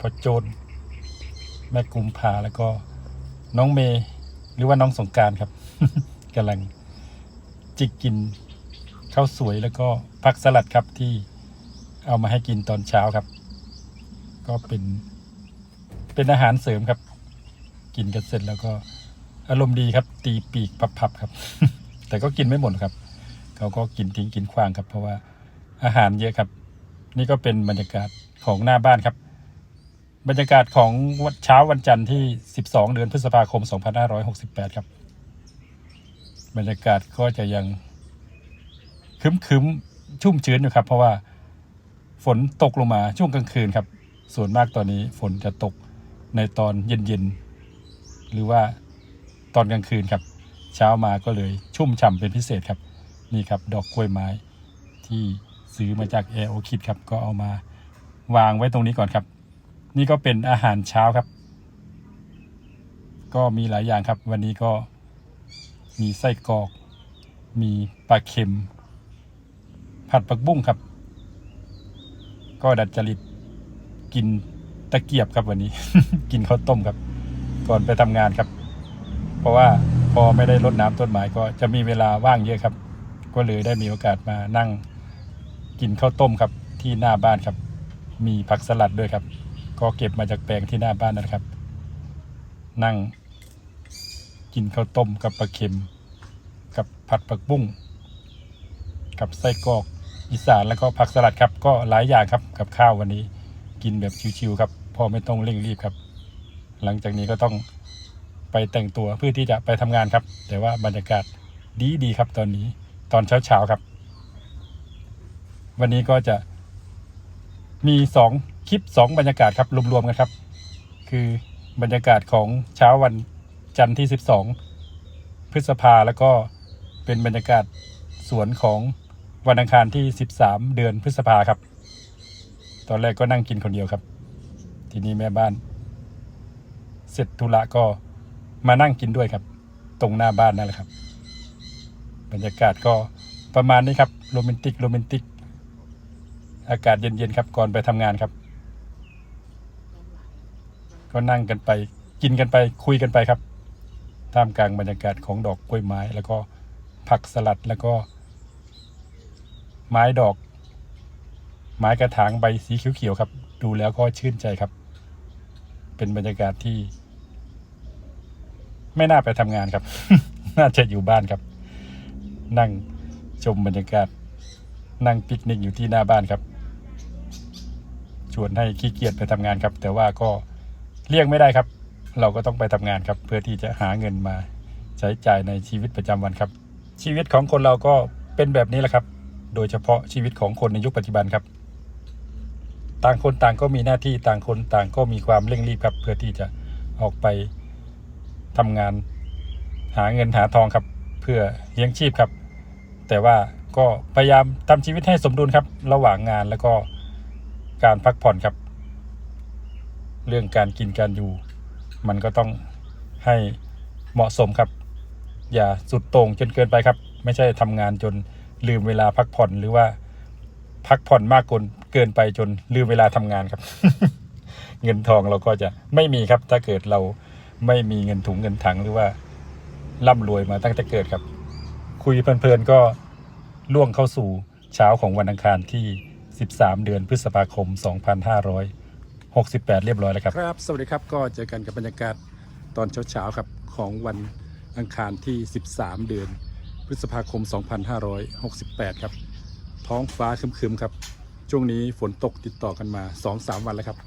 พ่อโจนแม่กุมภาแล้วก็น้องเมย์หรือว่าน้องสงการครับกำลังจิกกินข้าวสวยแล้วก็ผักสลัดครับที่เอามาให้กินตอนเช้าครับ ก็เป็นเป็นอาหารเสริมครับ กินกันเสร็จแล้วก็อารมณ์ดีครับ ตีปีกพับๆครับ แต่ก็กินไม่หมดครับ เขาก็กินทิ้งกินขว้างครับ เพราะว่าอาหารเยอะครับ นี่ก็เป็นบรรยากาศของหน้าบ้านครับ บรรยากาศของวันเช้าวันจันทร์ที่ 12 เดือนพฤษภาคม 2568 ครับ บรรยากาศก็จะยังครึ้มชุ่มชื้นอยู่ครับ เพราะว่าฝนตกลงมาช่วงกลางคืนครับ ส่วนมากตอนนี้ฝนจะตกในตอนเย็นๆ หรือว่าตอนกลางคืนครับ เช้ามาก็เลยชุ่มฉ่ำเป็นพิเศษครับ นี่ครับ ดอกกล้วยไม้ที่ซื้อมาจากแอร์โอคิดครับ ก็เอามาวางไว้ตรงนี้ก่อนครับ นี่ก็เป็นอาหารเช้าครับ ก็มีหลายอย่างครับ วันนี้ก็มีไส้กรอก มีปลาเค็ม ผัดผักบุ้งครับ ก็ดัดจริตกินตะเกียบครับวันนี้ กินข้าวต้มครับ ก่อนไปทำงานครับ เพราะว่าพอไม่ได้รดน้ำต้นไม้ก็จะมีเวลาว่างเยอะครับ ก็เลยได้มีโอกาสมานั่งกินข้าวต้มครับ ที่หน้าบ้านครับ มีผักสลัดด้วยครับ ก็เก็บมาจากแปลงที่หน้าบ้านนะครับ นั่ง กินข้าวต้มกับปลาเค็ม กับผัดผักบุ้งกับไส้กรอกอีสานแล้วก็ผักสลัดครับ ก็หลายอย่างครับกับข้าววันนี้ กินแบบชิวๆครับพอไม่ต้องเร่งรีบครับ หลังจากนี้ก็ต้องไปแต่งตัวเพื่อที่จะไปทำงานครับ แต่ว่าบรรยากาศดีดีๆครับ ตอนนี้ตอนเช้าๆครับ วันนี้ก็จะมีสอง คลิปสองบรรยากาศครับรวมๆกันครับ คือบรรยากาศของเช้าวันจันทร์ที่ 12 พฤษภาแล้วก็เป็นบรรยากาศสวนของวันอังคารที่ 13 เดือนพฤษภาครับ ตอนแรกก็นั่งกินคนเดียวครับ ทีนี้แม่บ้าน เสร็จธุระก็มานั่งกินด้วยครับ ตรงหน้าบ้านนั่นแหละครับ บรรยากาศก็ประมาณนี้ครับโรแมนติกโรแมนติก อากาศเย็นๆครับก่อนไปทำงานครับ ก็นั่งกันไป กินกันไปคุยกันไปครับ ท่ามกลางบรรยากาศของดอกกล้วยไม้ แล้วก็ผักสลัดแล้วก็ ไม้ดอก ไม้กระถางใบสีเขียวๆครับ ดูแล้วก็ชื่นใจครับ เป็นบรรยากาศที่ ไม่น่าไปทำงานครับ น่าจะอยู่บ้านครับ นั่งชมบรรยากาศ นั่งปิกนิกอยู่ที่หน้าบ้านครับ ชวนให้ขี้เกียจไปทำงานครับ แต่ว่าก็ เลี่ยงไม่ได้ครับ เราก็ต้องไปทำงานครับ เพื่อที่จะหาเงินมาใช้จ่ายในชีวิตประจำวันครับ ชีวิตของคนเราก็เป็นแบบนี้แหละครับ โดยเฉพาะชีวิตของคนในยุคปัจจุบันครับ ต่างคนต่างก็มีหน้าที่ต่างคนต่างก็มีความเร่งรีบครับ เพื่อที่จะออกไปทำงาน หาเงินหาทองครับ เพื่อเลี้ยงชีพครับ แต่ว่าก็พยายามทำชีวิตให้สมดุลครับ ระหว่างงานแล้วก็การพักผ่อนครับ เรื่องการกินการอยู่ มันก็ต้องให้เหมาะสมครับ อย่าสุดโต่งจนเกินไปครับ ไม่ใช่ทำงานจนลืมเวลาพักผ่อนหรือว่าพักผ่อนมากเกินเกินไปจนลืมเวลาทำงานครับ เงินทองเราก็จะไม่มีครับ ถ้าเกิดเราไม่มีเงินถุงเงินถังหรือว่าร่ำรวยมาตั้งแต่เกิดครับ คุยเพลินๆก็ล่วงเข้าสู่เช้าของวันอังคารที่ 13 เดือนพฤษภาคม 68 เรียบร้อยแล้วครับ ครับ สวัสดีครับ ก็เจอกันกับบรรยากาศตอนเช้าๆครับของวันอังคารที่ 13 เดือน พฤษภาคม 2568 ครับ ท้องฟ้าครึมๆครับ ช่วงนี้ฝนตกติดต่อกันมา 2-3 วันแล้วครับ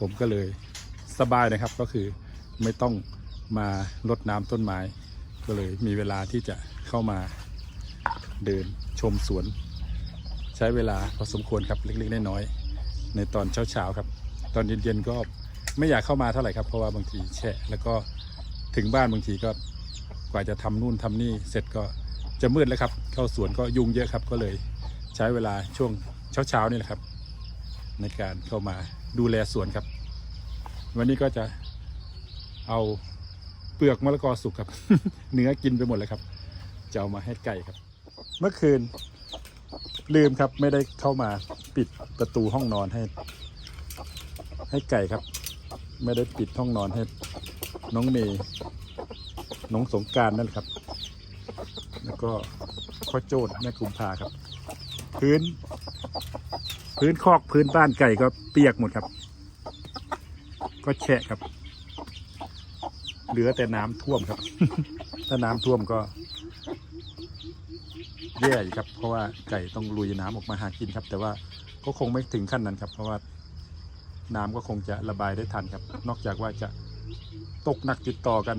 ผมก็เลยสบายนะครับ ก็คือไม่ต้องมารดน้ำต้นไม้ ก็เลยมีเวลาที่จะเข้ามาเดินชมสวน ใช้เวลาพอสมควรครับเล็กๆน้อยๆในตอนเช้าๆครับ ตอนเย็นๆก็ไม่อยากเข้ามาเท่าไหร่ครับ เพราะว่าบางทีแฉะแล้วก็ถึงบ้านบางทีก็กว่าจะทำนู่นทำนี่เสร็จก็จะมืดแล้วครับ เข้าสวนก็ยุงเยอะครับ ก็เลยใช้เวลาช่วงเช้าๆนี่แหละครับ ในการเข้ามาดูแลสวนครับ วันนี้ก็จะเอาเปลือกมะละกอสุกครับ เนื้อกินไปหมดเลยครับ จะเอามาให้ไก่ครับ เมื่อคืนลืมครับไม่ได้เข้ามาปิดประตูห้องนอนให้ ให้ไก่ครับ ไม่ได้ปิดห้องนอนให้น้องเมย์น้องสงการนั่นแหละครับ แล้วก็ข้อโจดแม่กุมภาครับ พื้น พื้นคอกพื้นบ้านไก่ก็เปียกหมดครับ ก็แฉะครับ เหลือแต่น้ำท่วมครับ ถ้าน้ำท่วมก็แย่อยู่ครับ เพราะว่าไก่ต้องลุยน้ำออกมาหากินครับ แต่ว่าก็คงไม่ถึงขั้นนั้นครับ เพราะว่า น้ำก็คงจะระบายได้ทันครับ นอกจากว่าจะตกหนักติดต่อกัน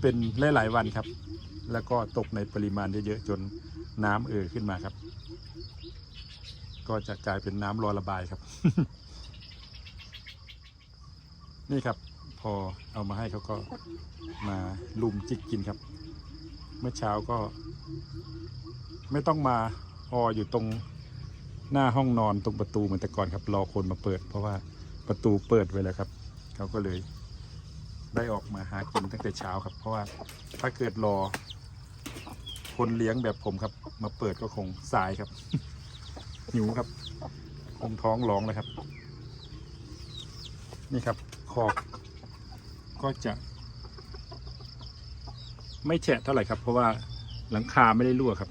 เป็นหลายๆวันครับ แล้วก็ตกในปริมาณเยอะๆจนน้ำเอ่อขึ้นมาครับ ก็จะกลายเป็นน้ำรอระบายครับ นี่ครับ พอเอามาให้เขาก็มาลุมจิกกินครับ เมื่อเช้าก็ ไม่ต้องมาอออยู่ตรง หน้าห้องนอนตรงประตูเหมือนแต่ก่อนครับ รอคนมาเปิด เพราะว่าประตูเปิดไว้แล้วครับเขาก็เลยได้ออกมาหากินตั้งแต่เช้าครับ เพราะว่าถ้าเกิดรอ คนเลี้ยงแบบผมครับ มาเปิดก็คงสายครับ หิวครับ คงท้องร้องเลยครับ นี่ครับขอบก็จะ ไม่แฉะเท่าไหร่ครับ เพราะว่าหลังคาไม่ได้รั่วครับ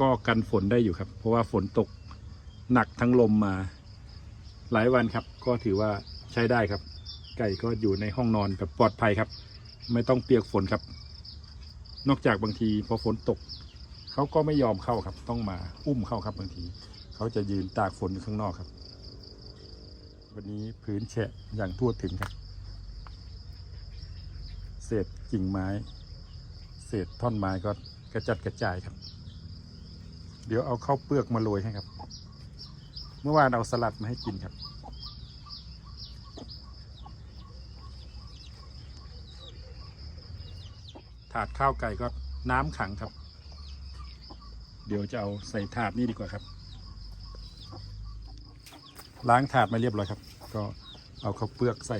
ก็กันฝนได้อยู่ครับ เพราะว่าฝนตกหนักทั้งลมมา หลายวันครับ ก็ถือว่าใช้ได้ครับ ไก่ก็อยู่ในห้องนอนแบบปลอดภัยครับ ไม่ต้องเปียกฝนครับ นอกจากบางทีพอฝนตก เขาก็ไม่ยอมเข้าครับ ต้องมาอุ้มเข้าครับบางที เขาจะยืนตากฝนอยู่ข้างนอกครับ วันนี้พื้นแฉะอย่างทั่วถึงครับ เศษกิ่งไม้ เศษท่อนไม้ก็กระจัดกระจายครับ เดี๋ยวเอาข้าวเปลือกมาโรยให้ครับ เมื่อวานเอาสลัดมาให้กินครับ ถาดข้าวไก่ก็น้ำขังครับ เดี๋ยวจะเอาใส่ถาดนี่ดีกว่าครับ ล้างถาดมาเรียบร้อยครับ ก็เอาข้าวเปลือกใส่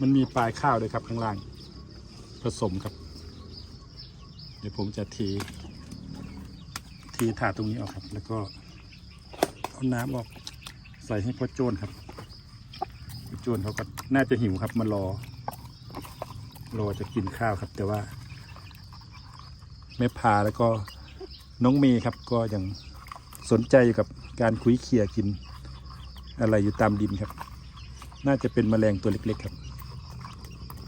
มันมีปลายข้าวด้วยครับข้างล่าง ผสมครับ เดี๋ยวผมจะเท เทถาดตรงนี้ออกครับ แล้วก็เอาน้ำออกใส่ให้พ่อโจนครับพ่อโจนเขาก็น่าจะหิวครับมารอ รอจะกินข้าวครับ แต่ว่าแม่พาแล้วก็น้องเมย์ครับ ก็ยังสนใจอยู่กับการคุยเคียกิน อะไรอยู่ตามดินครับ น่าจะเป็นแมลงตัวเล็ก ๆครับ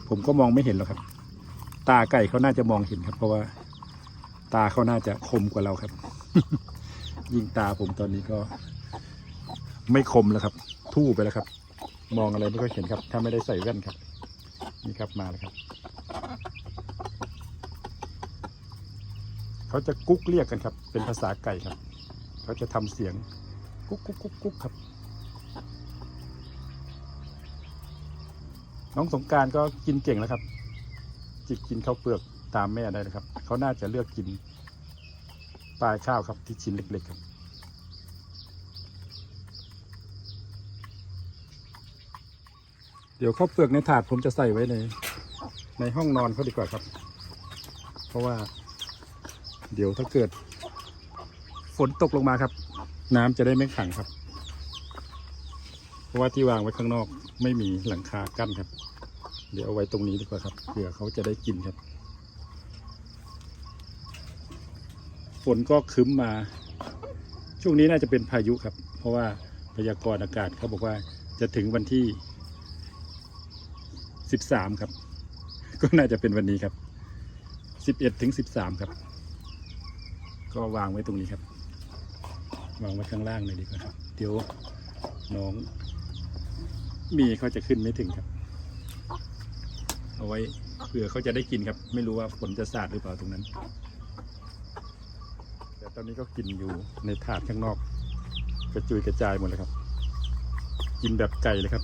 ผมก็มองไม่เห็นหรอกครับ ตาไก่เขาน่าจะมองเห็นครับ เพราะว่าตาเขาน่าจะคมกว่าเราครับ ยิงตาผมตอนนี้ก็ ไม่คมแล้วครับ ทู่ไปแล้วครับ มองอะไรไม่ค่อยเห็นครับ ถ้าไม่ได้ใส่แว่นครับ นี่ครับมาแล้วครับ เขาจะกุ๊กเรียกกันครับ เป็นภาษาไก่ครับ เขาจะทำเสียงกุ๊กกุ๊กกุ๊กกุ๊กครับ น้องสงการก็กินเก่งแล้วครับ จิกกินข้าวเปลือกตามแม่ได้นะครับ เขาน่าจะเลือกกิน ปลายข้าวครับที่ชิ้นเล็กๆครับเดี๋ยวข้าวเปลือกในถาดผมจะใส่ไว้ในในห้องนอนเขาดีกว่าครับ เพราะว่า เดี๋ยวถ้าเกิด ฝนตกลงมาครับ น้ำจะได้ไม่ขังครับ เพราะว่าที่วางไว้ข้างนอกไม่มีหลังคากั้นครับ เดี๋ยวเอาไว้ตรงนี้ดีกว่าครับเผื่อเขาจะได้กินครับ ฝนก็คึ้มมา ช่วงนี้น่าจะเป็นพายุครับ เพราะว่าพยากรณ์อากาศเขาบอกว่าจะถึงวันที่ 13 ครับ ก็น่าจะเป็นวันนี้ครับ 11ถึง13 ครับ ก็วางไว้ตรงนี้ครับ วางไว้ข้างล่างเลยดีกว่าครับ เดี๋ยวน้องมีเขาจะขึ้นไม่ถึงครับ เอาไว้เผื่อเขาจะได้กินครับ ไม่รู้ว่าฝนจะสาดหรือเปล่าตรงนั้น ตอนนี้ก็กินอยู่ในถาดข้างนอก กระจุยกระจายหมดเลยครับ กินแบบไก่เลยครับ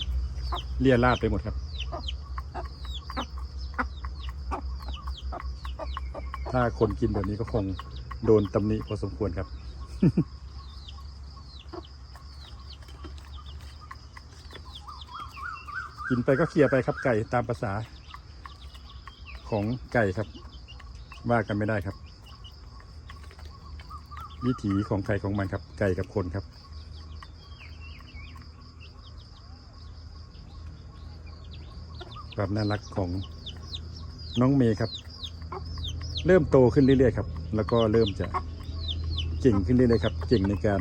เลี่ยราดไปหมดครับ ถ้าคนกินแบบนี้ก็คงโดนตำหนิพอสมควรครับกินไปก็เคลียร์ไปครับไก่ตามภาษาของไก่ครับ ว่ากันไม่ได้ครับ วิถีของไก่ของมันครับ ไก่กับคนครับ ความน่ารักของน้องเมย์ครับ เริ่มโตขึ้นเรื่อยๆครับ แล้วก็เริ่มจะเก่งขึ้นเรื่อยๆครับเก่งในการ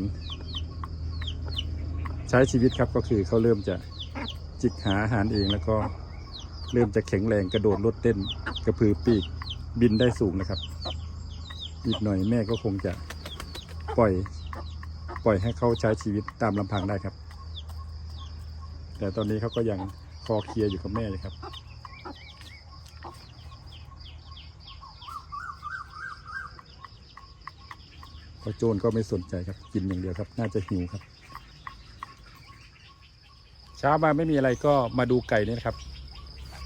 ใช้ชีวิตครับก็คือเขาเริ่มจะจิกหาอาหารเองแล้วก็เริ่มจะแข็งแรงกระโดดลดเต้น กระพือปีกบินได้สูงนะครับ อีกหน่อยแม่ก็คงจะ ปล่อย ปล่อยให้เขาใช้ชีวิตตามลำพังได้ครับ แต่ตอนนี้เขาก็ยังคอเคลียร์อยู่กับแม่เลยครับพอโจรก็ไม่สนใจครับ กินอย่างเดียวครับ น่าจะหิวครับ เช้ามาไม่มีอะไรก็มาดูไก่นี่นะครับ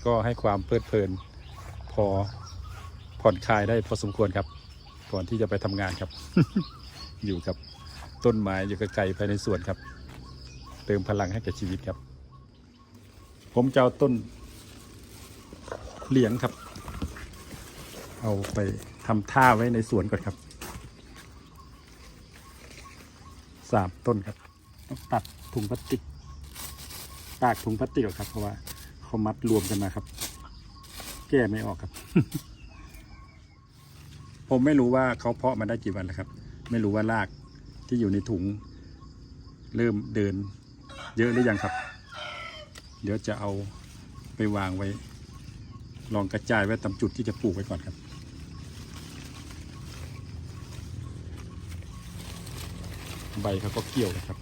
ก็ให้ความเพลิดเพลิน พอผ่อนคลายได้พอสมควรครับ ก่อนที่จะไปทำงานครับ อยู่กับต้นไม้อยู่กับไก่ภายในสวนครับ เติมพลังให้แก่ชีวิตครับ ผมจะเอาต้นเหลียงครับ เอาไปทำท่าไว้ในสวนก่อนครับสามต้นครับต้องตัดถุงพลาสติกตากถุงพลาสติกครับ เพราะว่าเขามัดรวมกันมาครับ แก้ไม่ออกครับ ผมไม่รู้ว่าเขาเพาะมาได้กี่วันแล้วครับ ไม่รู้ว่ารากที่อยู่ในถุง เริ่มเดิน เยอะหรือยังครับ เดี๋ยวจะเอาไปวางไว้ ลองกระจายไว้ตามจุดที่จะปลูกไว้ก่อนครับ ใบเขาก็เกี่ยวนะครับ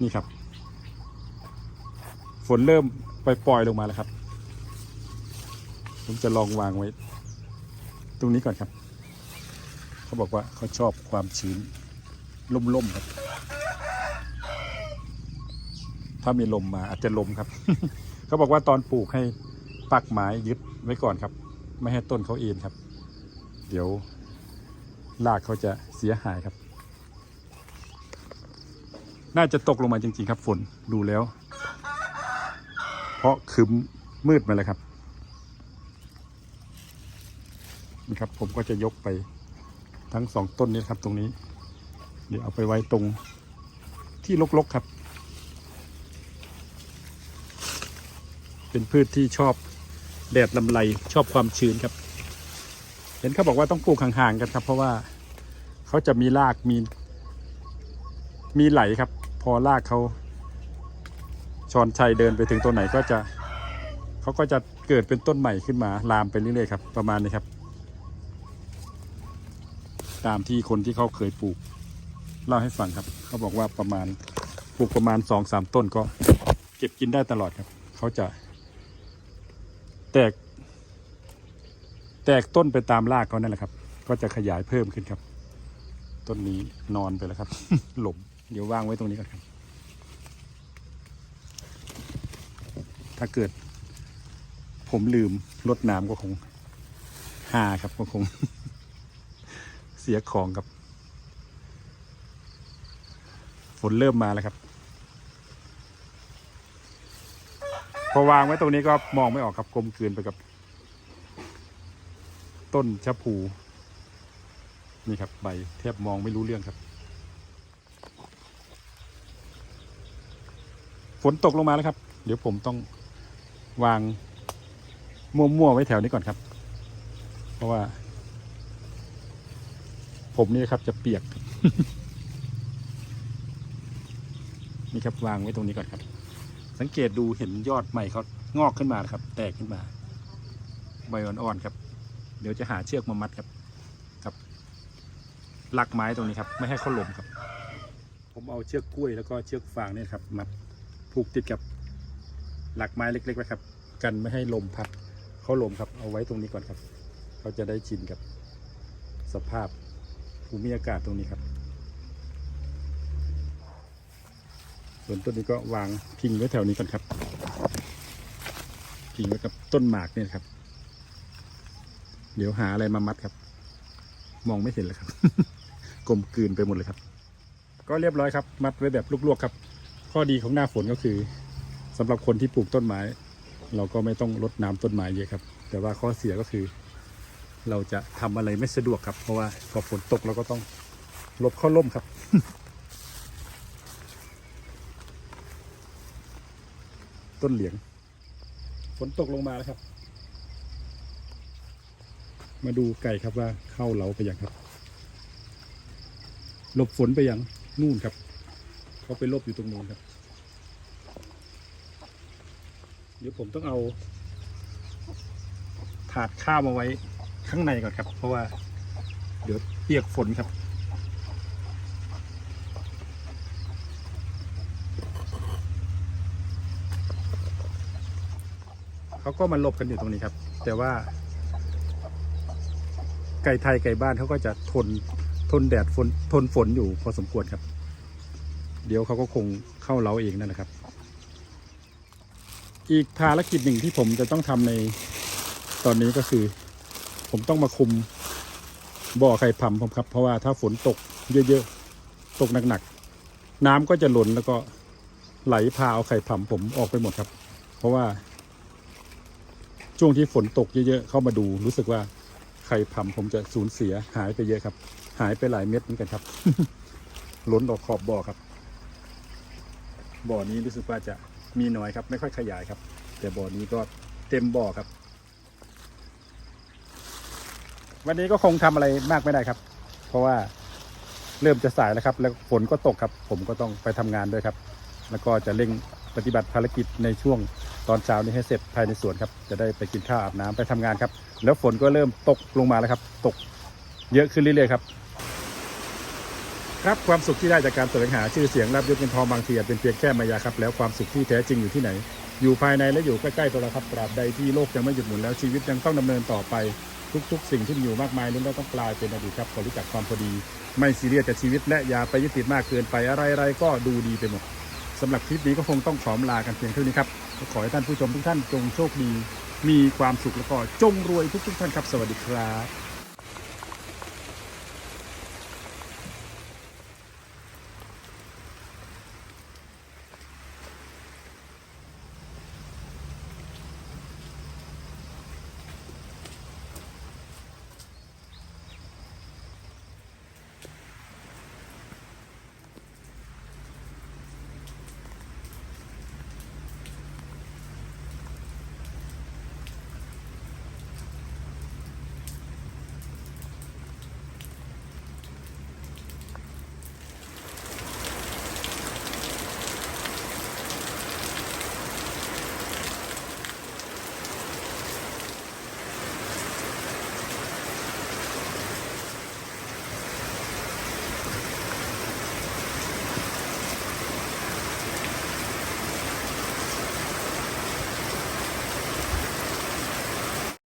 นี่ครับ ฝนเริ่มปล่อยๆลงมาแล้วครับ ผมจะลองวางไว้ ตรงนี้ก่อนครับ เขาบอกว่าเขาชอบความชื้นล่มๆครับ ถ้ามีลมมาอาจจะลมครับ เขาบอกว่าตอนปลูกให้ปักไม้ยึดไว้ก่อนครับ ไม่ให้ต้นเขาเอ็นครับ เดี๋ยวรากเขาจะเสียหายครับ น่าจะตกลงมาจริง ๆ ครับฝนดูแล้ว เพราะครึ้มมืดมาเลยครับ นี่ครับ ผมก็จะยกไปทั้งสองต้นนี้ครับ ตรงนี้ เดี๋ยวเอาไปไว้ตรงที่รกๆครับ เป็นพืชที่ชอบแดดลำไรชอบความชื้นครับ เห็นเขาบอกว่าต้องปลูกห่างๆกันครับ เพราะว่าเขาจะมีรากมี มีไหลครับ พอรากเขาชอนชัยเดินไปถึงตัวไหนก็จะเขาก็จะเกิดเป็นต้นใหม่ขึ้นมาลามไปเรื่อยๆครับประมาณนี้ครับ ตามที่คนที่เขาเคยปลูกเล่าให้ฟังครับ เขาบอกว่าประมาณปลูกประมาณสองสามต้นก็ เก็บกินได้ตลอดครับ เขาจะ แตก แตกต้นไปตามรากเขานั่นแหละครับ ก็จะขยายเพิ่มขึ้นครับ ต้นนี้นอนไปแล้วครับ หลบเดี๋ยวว่างไว้ตรงนี้ก่อนครับ ถ้าเกิด ผมลืมรดน้ำก็คงหาครับก็คง เสียของครับ ฝนเริ่มมาแล้วครับ พอวางไว้ตรงนี้ก็มองไม่ออกครับกลมกลืนไปกับ ต้นชะพูนี่ครับใบแทบมองไม่รู้เรื่องครับ ฝนตกลงมาแล้วครับ เดี๋ยวผมต้องวางมั่วๆไว้แถวนี้ก่อนครับ เพราะว่า ผมนี่ครับจะเปียก นี่ครับวางไว้ตรงนี้ก่อนครับ สังเกตดูเห็นยอดใหม่เขางอกขึ้นมาครับ แตกขึ้นมา ใบอ่อนๆครับ เดี๋ยวจะหาเชือกมามัดครับกับหลักไม้ตรงนี้ครับ ไม่ให้เขาหล่มครับ ผมเอาเชือกกล้วยแล้วก็เชือกฟางเนี่ยครับมัดผูกติดกับหลักไม้เล็กๆไว้ครับ กันไม่ให้ลมพัดเขาลมครับ เอาไว้ตรงนี้ก่อนครับ เขาจะได้ชินกับสภาพ ภูมิอากาศตรงนี้ครับ ส่วนต้นนี้ก็วางพิงไว้แถวนี้ก่อนครับ พิงไว้กับต้นหมากเนี่ยครับ เดี๋ยวหาอะไรมามัดครับ มองไม่เห็นเลยครับ กลมกลืนไปหมดเลยครับ ก็เรียบร้อยครับ มัดไว้แบบลวกๆครับ ข้อดีของหน้าฝนก็คือสำหรับคนที่ปลูกต้นไม้ เราก็ไม่ต้องรดน้ำต้นไม้เยอะครับ แต่ว่าข้อเสียก็คือ เราจะทำอะไรไม่สะดวกครับ เพราะว่าพอฝนตกเราก็ต้องลบข้าร่มครับ ต้นเหลียง ฝนตกลงมาแล้วครับ มาดูไก่ครับว่าเข้าเล้าไปยังครับ หลบฝนไปยังนู่นครับ เขาไปลบอยู่ตรงนู้นครับ เดี๋ยวผมต้องเอาถาดข้าวมาไว้ ข้างในก่อนครับ เพราะว่า เดี๋ยวเปียกฝนครับ เขาก็มาหลบกันอยู่ตรงนี้ครับ แต่ว่า ไก่ไทยไก่บ้านเขาก็จะทนทนแดดฝนทนฝนอยู่พอสมควรครับ เดี๋ยวเขาก็คงเข้าเล้าเองนั่นแหละครับ อีกภารกิจหนึ่งที่ผมจะต้องทำในตอนนี้ก็คือ ผมต้องมาคุมบ่อไข่ผำผมครับ เพราะว่าถ้าฝนตกเยอะๆ ตกหนักๆ น้ำก็จะหล่นแล้วก็ไหลพาเอาไข่ผำผมออกไปหมดครับ เพราะว่า ช่วงที่ฝนตกเยอะๆ เข้ามาดูรู้สึกว่าไข่ผำผมจะสูญเสียหายไปเยอะครับ หายไปหลายเม็ดเหมือนกันครับล้นออกขอบบ่อครับ บ่อนี้รู้สึกว่าจะมีน้อยครับ ไม่ค่อยขยายครับ แต่บ่อนี้ก็เต็มบ่อครับ วันนี้ก็คงทำอะไรมากไม่ได้ครับ เพราะว่าเริ่มจะสายแล้วครับ แล้วฝนก็ตกครับ ผมก็ต้องไปทำงานด้วยครับ แล้วก็จะเร่งปฏิบัติภารกิจในช่วงตอนเช้านี้ให้เสร็จภายในสวนครับ จะได้ไปกินข้าวอาบน้ำไปทำงานครับ แล้วฝนก็เริ่มตกลงมาแล้วครับ ตกเยอะขึ้นเรื่อยๆครับ ครับความสุขที่ได้จากการแสวงหาชื่อเสียงรับยศเงินทองบางทีอาจเป็นเพียงแค่มายาครับ แล้วความสุขที่แท้จริงอยู่ที่ไหน อยู่ภายในและอยู่ใกล้ๆตัวเราครับตราบใดที่โลกยังไม่หยุดหมุนแล้วชีวิตยังต้องดำเนินต่อไป ทุก ๆ สิ่งที่มีอยู่มากมายล้วนแล้วต้องกลายเป็นอดีตครับคนรู้จักความพอดี ไม่ซีเรียสกับชีวิต และอย่าไปยึดติดมากเกินไปอะไรๆก็ดูดีไปหมดสำหรับคลิปนี้ก็คงต้องขอลากันเพียงเท่านี้ครับขอให้ท่านผู้ชมทุกท่านจงโชคดี มีความสุขแล้วก็จงรวยทุกๆท่านครับ สวัสดีครับ